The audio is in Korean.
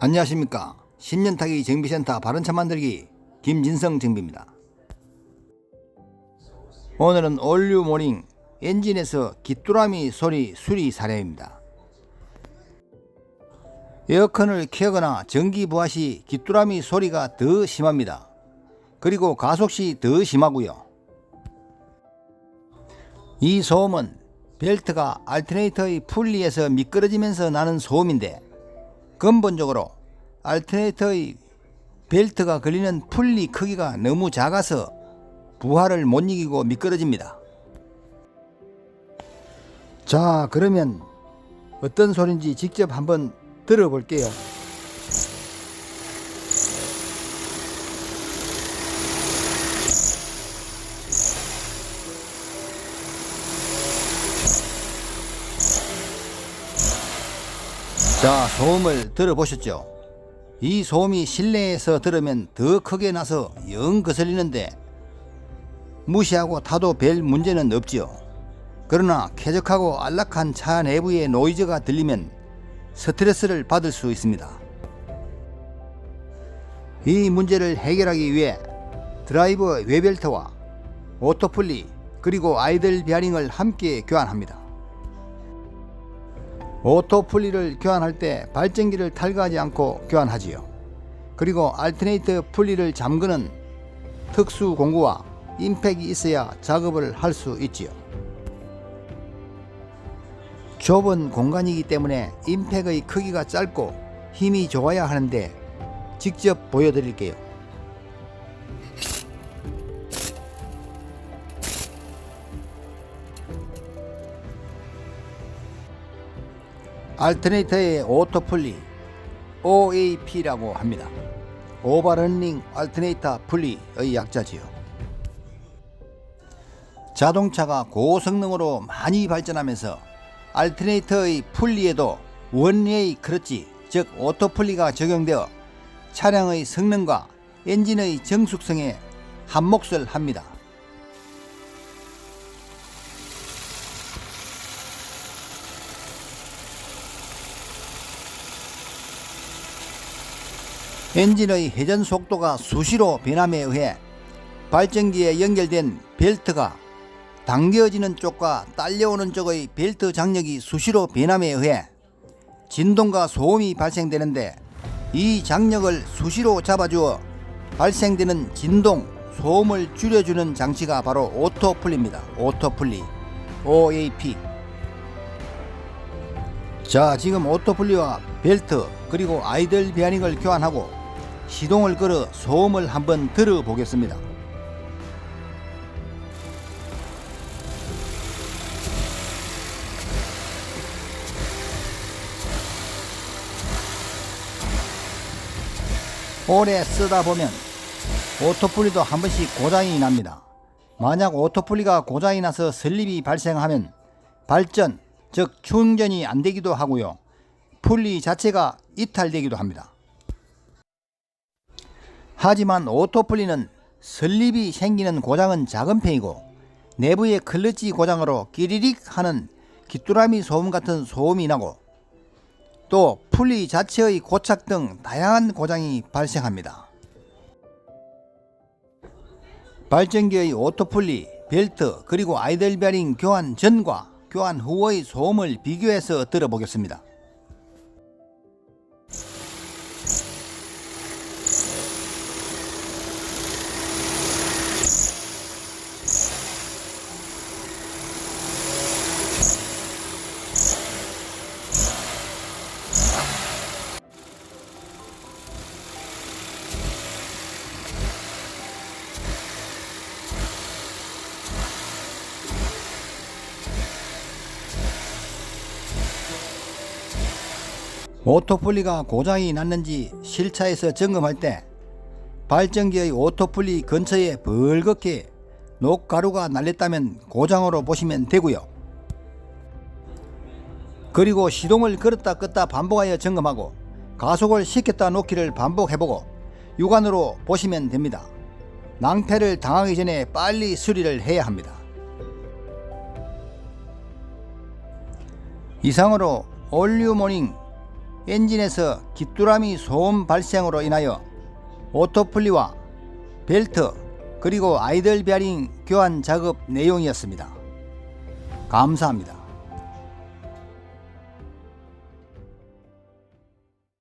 안녕하십니까. 10년 타기 정비센터 바른차 만들기 김진성 정비입니다. 오늘은 올류 모닝 엔진에서 귀뚜라미 소리 수리 사례입니다. 에어컨을 켜거나 전기 부하 시 귀뚜라미 소리가 더 심합니다. 그리고 가속 시 더 심하고요. 이 소음은 벨트가 알터네이터의 풀리에서 미끄러지면서 나는 소음인데 근본적으로 알터네이터의 벨트가 걸리는 풀리 크기가 너무 작아서 부하를 못 이기고 미끄러집니다. 자, 그러면 어떤 소리인지 직접 한번 들어볼게요. 자, 소음을 들어보셨죠? 이 소음이 실내에서 들으면 더 크게 나서 영 거슬리는데 무시하고 타도 별 문제는 없지요. 그러나 쾌적하고 안락한 차 내부의 노이즈가 들리면 스트레스를 받을 수 있습니다. 이 문제를 해결하기 위해 드라이버 웨벨트와 오토플리 그리고 아이들 베어링을 함께 교환합니다. 오토 풀리를 교환할 때 발전기를 탈거하지 않고 교환하지요. 그리고 알터네이터 풀리를 잠그는 특수 공구와 임팩이 있어야 작업을 할 수 있지요. 좁은 공간이기 때문에 임팩의 크기가 짧고 힘이 좋아야 하는데 직접 보여드릴게요. 알터네이터의 오토플리 OAP라고 합니다. 오버런닝 알터네이터 플리의 약자지요. 자동차가 고성능으로 많이 발전하면서 알터네이터의 풀리에도 원웨이 크러치 즉 오토플리가 적용되어 차량의 성능과 엔진의 정숙성에 한몫을 합니다. 엔진의 회전 속도가 수시로 변함에 의해 발전기에 연결된 벨트가 당겨지는 쪽과 딸려오는 쪽의 벨트 장력이 수시로 변함에 의해 진동과 소음이 발생되는데 이 장력을 수시로 잡아주어 발생되는 진동, 소음을 줄여주는 장치가 바로 오토플리입니다. 오토플리, OAP. 자, 지금 오토플리와 벨트 그리고 아이들 베어링을 교환하고 시동을 걸어 소음을 한번 들어보겠습니다. 오래 쓰다 보면 오토플리도 한 번씩 고장이 납니다. 만약 오토플리가 고장이 나서 슬립이 발생하면 발전, 즉 충전이 안 되기도 하고요. 풀리 자체가 이탈되기도 합니다. 하지만 오토플리는 슬립이 생기는 고장은 작은 편이고 내부의 클러치 고장으로 끼리릭 하는 귀뚜라미 소음 같은 소음이 나고 또 풀리 자체의 고착 등 다양한 고장이 발생합니다. 발전기의 오토풀리, 벨트 그리고 아이들 베어링 교환 전과 교환 후의 소음을 비교해서 들어보겠습니다. 오토플리가 고장이 났는지 실차에서 점검할 때 발전기의 오토플리 근처에 벌겋게 녹가루가 날렸다면 고장으로 보시면 되고요. 그리고 시동을 걸었다 껐다 반복하여 점검하고 가속을 시켰다 놓기를 반복해보고 육안으로 보시면 됩니다. 낭패를 당하기 전에 빨리 수리를 해야 합니다. 이상으로 올류 모닝 엔진에서 귀뚜라미 소음 발생으로 인하여 오토플리와 벨트 그리고 아이들 베어링 교환 작업 내용이었습니다. 감사합니다.